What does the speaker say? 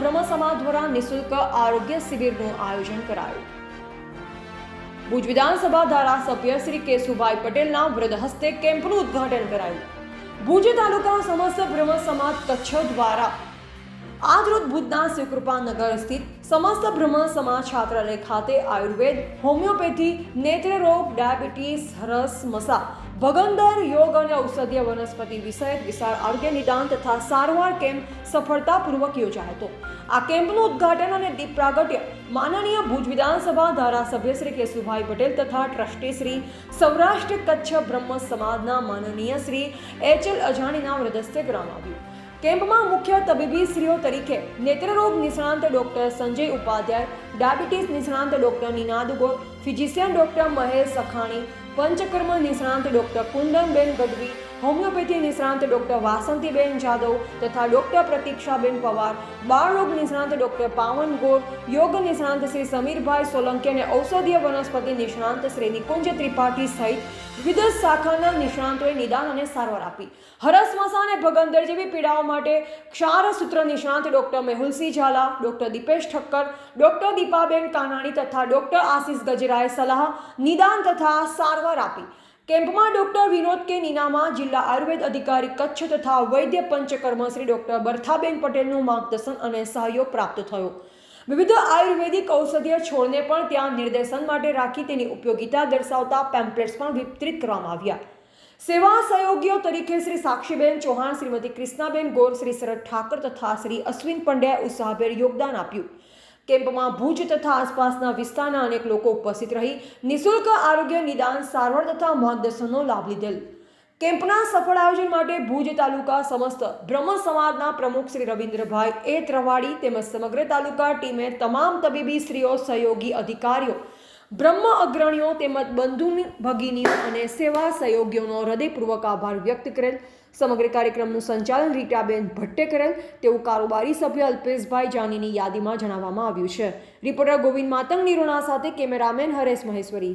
બ્રહ્મ સમાજ દ્વારા નિઃશુલ્ક આરોગ્ય શિબિરનું આયોજન કરાયું. ભુજ વિધાનસભા ધારાસભ્ય શ્રી કેશુભાઈ પટેલના વૃદ્ધ હસ્તે કેમ્પનું ઉદ્ઘાટન કરાયું. ભુજ તાલુકા સમસ્ત બ્રહ્મ સમાજ કચ્છ દ્વારા આજરોજ ભુજના શિવકૃપાનગર સ્થિત સમસ્ત બ્રહ્મ સમાજ છાત્રાલય ખાતે આયુર્વેદ, હોમિયોપેથી, નેત્રરોગ, ડાયાબિટીસ હરસ મસા, ભગંદર યોગ અને ઔષધીય વનસ્પતિ વિષયક વિશાળ આરોગ્ય નિદાન તથા સારવાર કેમ્પ સફળતાપૂર્વક યોજાયો હતો. આ કેમ્પનું ઉદ્ઘાટન અને દીપ પ્રાગટ્ય માનનીય ભુજ વિધાનસભા ધારાસભ્ય શ્રી કેશુભાઈ પટેલ તથા ટ્રસ્ટી શ્રી સૌરાષ્ટ્ર કચ્છ બ્રહ્મ સમાજના માનનીય શ્રી એચ એલ અજાણીના હૃદયસ્થે કરવામાં આવ્યું. કેમ્પમાં મુખ્ય તબીબી શ્રીઓ તરીકે નેત્રરોગ નિષ્ણાંત ડોક્ટર સંજય ઉપાધ્યાય, ડાયાબિટીસ નિષ્ણાંત doctor Ninad Gor, physician doctor Mahesh Sakhani, panchakarma નિષ્ણાંત ડોક્ટર કુંદનબેન ગઢવી હોમિયોપેથી નિષ્ણાંત ડોક્ટર વાસંતીબેન જાદવ તથા ડોક્ટર પ્રતીક્ષાબેન પવાર બાળરોગ નિષ્ણાંત ડોક્ટર પાવન ગોર યોગ નિષ્ણાંત શ્રી સમીરભાઈ સોલંકી અને ઔષધીય વનસ્પતિ નિષ્ણાંત શ્રી નિકુંજ ત્રિપાઠી સહિત વિવિધ શાખાના નિષ્ણાંતોએ નિદાન અને સારવાર આપી. હરસમસા અને ભગંદર જેવી પીડાઓ માટે ક્ષારસૂત્ર નિષ્ણાંત doctor Mehulsinh Zala, doctor Dipesh Thakkar, doctor Dipaben Kanani તથા ડોક્ટર આશિષ ગજરાએ સલાહ, નિદાન તથા સારવાર આપી. કેમ્પમાં ડોક્ટર વિનોદ કે નીનામા જિલ્લા આયુર્વેદ અધિકારી કચ્છ તથા વૈદ્ય પંચકર્મ શ્રી ડોક્ટર બરથાબેન પટેલનું માર્ગદર્શન અને સહયોગ પ્રાપ્ત થયો. વિવિધ આયુર્વેદિક ઔષધીય છોડને પણ ત્યાં નિર્દેશન માટે રાખી તેની ઉપયોગિતા દર્શાવતા પેમ્પલેટ્સ પણ વિતરિત કરવામાં આવ્યા. સેવા સહયોગીઓ તરીકે શ્રી સાક્ષીબેન ચૌહાણ, શ્રીમતી કૃષ્ણાબેન ગોર, શ્રી શરદ ઠાકર તથા શ્રી અશ્વિન પંડ્યાએ ઉત્સાહભેર યોગદાન આપ્યું. કેમ્પમાં ભુજ તથા આસપાસના વિસ્તારના અનેક લોકો ઉપસ્થિત રહી નિઃશુલ્ક આરોગ્ય નિદાન સારવાર તથા માર્ગદર્શનનો લાભ લીધેલ. કેમ્પના સફળ આયોજન માટે ભુજ તાલુકા સમસ્ત બ્રહ્મ સમાજના પ્રમુખ શ્રી રવિન્દ્રભાઈ એ ત્રવાડી તેમજ સમગ્ર તાલુકા ટીમે તમામ તબીબી સ્ત્રીઓ સહયોગી અધિકારીઓ બ્રહ્મ અગ્રણીઓ તેમજ બંધુ ભગીનીઓ અને સેવા સહયોગીઓનો હૃદયપૂર્વક આભાર વ્યક્ત કરેલ. સમગ્ર કાર્યક્રમનું સંચાલન રીટાબેન ભટ્ટે કરેલ. તેવું કારોબારી સભ્ય અલ્પેશભાઈ જાનીની યાદીમાં જણાવવામાં આવ્યું છે. રિપોર્ટર ગોવિંદ માતંગ નિરોણા સાથે કેમેરામેન હરેશ મહેશ્વરી.